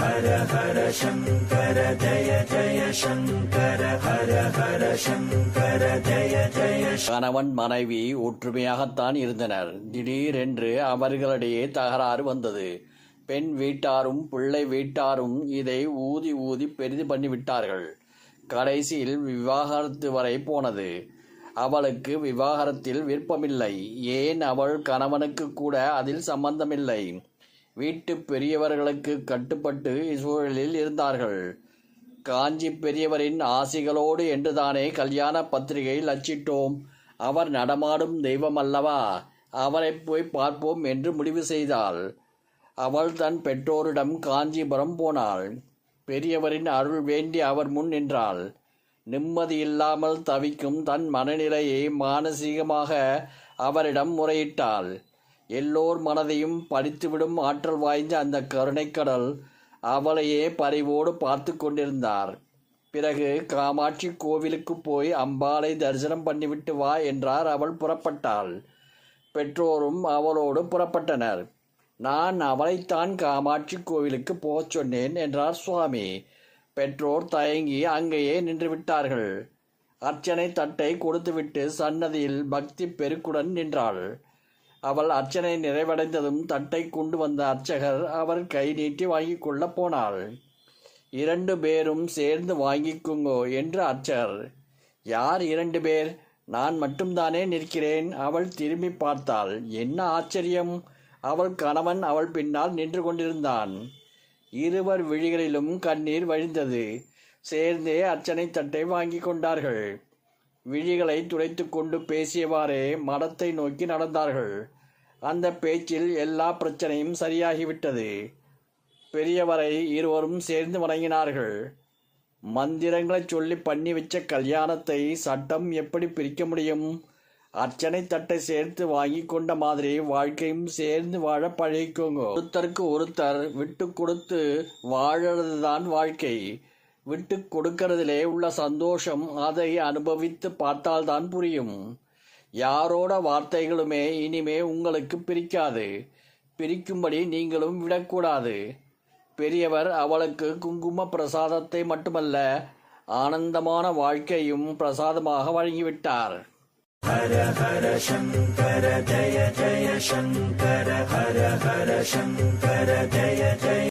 ஹர ஹர சங்கர ஜய ஜய சங்கர ஹர ஹர சங்கர ஜய ஜய கணவன் மனைவி ஒற்றுமையாகத்தான் இருந்தனர் திடீரென்று அவர்களிடையே தகராறு வந்தது பெண் வீட்டாரும் பிள்ளை வீட்டாரும் இதை ஊதி ஊதி பெரிது பண்ணிவிட்டார்கள் கடைசியில் விவாகரத்து வரை போனது அவளுக்கு விவாகரத்தில் விருப்பமில்லை ஏன் அவள் கணவனுக்கு கூட அதில் சம்பந்தமில்லை வீட்டு பெரியவர்களுக்கு கட்டுப்பட்டு சூழலில் இருந்தார்கள். காஞ்சி பெரியவரின் ஆசிகளோடு என்றுதானே கல்யாண பத்திரிகையில் அச்சிட்டோம் அவர் நடமாடும் தெய்வம் அல்லவா அவரை போய் பார்ப்போம் என்று முடிவு செய்தாள். அவள் தன் பெற்றோரிடம் காஞ்சிபுரம் போனாள். பெரியவரின் அருள் வேண்டி அவர் முன் நின்றாள். நிம்மதி இல்லாமல் தவிக்கும் தன் மனநிலையை மானசீகமாக அவரிடம் முறையிட்டாள். எல்லோர் மனதையும் படித்துவிடும் ஆற்றல் வாய்ந்த அந்த கருணைக்கடல் அவளையே பரிவோடு பார்த்து கொண்டிருந்தார். பிறகு காமாட்சி கோவிலுக்கு போய் அம்பாளை தரிசனம் பண்ணிவிட்டு வா என்றார் அவள் புறப்பட்டாள். பெற்றோரும் அவளோடு புறப்பட்டனர். நான் அவளைத்தான் காமாட்சி கோவிலுக்கு போகச் சொன்னேன் என்றார் சுவாமி. பெற்றோர் தயங்கி அங்கேயே நின்று விட்டார்கள் அர்ச்சனை தட்டை கொடுத்துவிட்டு சன்னதியில் பக்தி பெருக்குடன் நின்றாள். அவள் அர்ச்சனை நிறைவடைந்ததும் தட்டை கொண்டு வந்த அர்ச்சகர் அவர் கை நீட்டி வாங்கி கொள்ள போனாள். இரண்டு பேரும் சேர்ந்து வாங்கிக்குங்கோ என்று அர்ச்சகர் யார் இரண்டு பேர்? நான் மட்டும்தானே நிற்கிறேன் அவள் திரும்பி பார்த்தாள். என்ன ஆச்சரியம்? அவள் கணவன் அவள் பின்னால் நின்று கொண்டிருந்தான். இருவர் விழிகளிலும் கண்ணீர் வழிந்தது. சேர்ந்தே அர்ச்சனை தட்டை வாங்கி கொண்டார்கள். விழிகளை துடைத்து கொண்டு பேசியவாறே மடத்தை நோக்கி நடந்தார்கள். அந்த பேச்சில் எல்லா பிரச்சனையும் சரியாகிவிட்டது. பெரியவரை இருவரும் சேர்ந்து வணங்கினார்கள். மந்திரங்களை சொல்லி பண்ணி வச்ச கல்யாணத்தை சட்டம் எப்படி பிரிக்க முடியும்? அர்ச்சனை தட்டை சேர்த்து வாங்கி கொண்ட மாதிரி வாழ்க்கையும் சேர்ந்து வாழ பழகிக்கோங்க. ஒருத்தருக்கு ஒருத்தர் விட்டு கொடுத்து வாழறதுதான் வாழ்க்கை. விட்டு கொடுக்கறதிலே உள்ள சந்தோஷம் அதை அனுபவித்து பார்த்தால்தான் புரியும். யாரோட வார்த்தைகளுமே இனிமே உங்களுக்கு பிரிக்காது. பிரிக்கும்படி நீங்களும் விடக்கூடாது. பெரியவர் அவளுக்கு குங்கும பிரசாதத்தை மட்டுமல்ல ஆனந்தமான வாழ்க்கையும் பிரசாதமாக வழங்கிவிட்டார். ஹர ஹர சங்கர ஜய ஜய சங்கர ஹர ஹர சங்கர ஜய ஜய